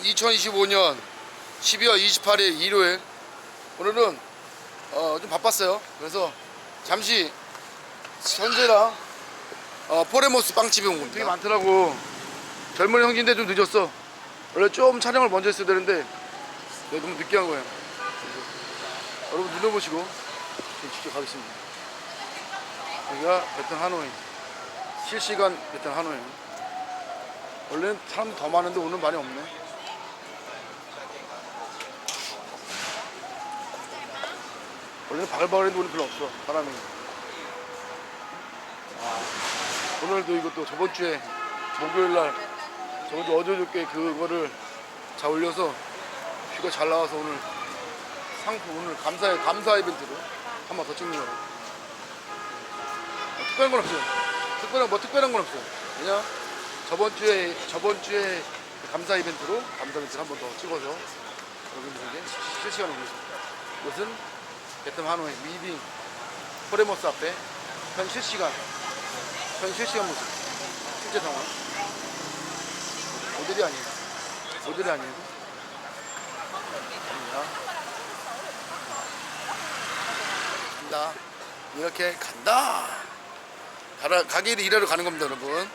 오늘은 2025년 12월 28일 일요일. 오늘은 어, 좀 바빴어요. 그래서 잠시 현재랑 어, 포레모스 빵집에 온 겁니다. 되게 많더라고. 젊은 형진데 좀 늦었어. 원래 좀 촬영을 먼저 했어야 되는데 내가 너무 늦게 한 거예요. 여러분 지금 직접 가겠습니다. 여기가 베트남 하노이. 실시간 베트남 하노이. 원래는 사람 더 많은데 오늘 많이 없네. 원래는 바글바글했는데 오늘 별로 없어 사람이. 아, 오늘도 이것도 저번 주에 목요일 날 저번 주 어저께 그거를 잘 올려서 뷰가 잘 나와서 오늘 상품 오늘 감사 감사 이벤트로 한 번 더 찍는 거예요. 어, 특별한 건 없어요. 특별한 뭐 특별한 건 없어요. 그냥 저번 주에 저번 주에 그 감사 이벤트로 감사 이벤트를 한 번 더 찍어서 여러분들에게 실시간으로 보겠습니다. 이것은 베트남 하노이 미딩 포레모스 앞에 현 실시간 현 실시간 모습 실제 상황 모델이 아니에요. 모델이 아니에요. 간다. 이렇게 간다. 가라, 가게를 일하러 가는 겁니다, 여러분.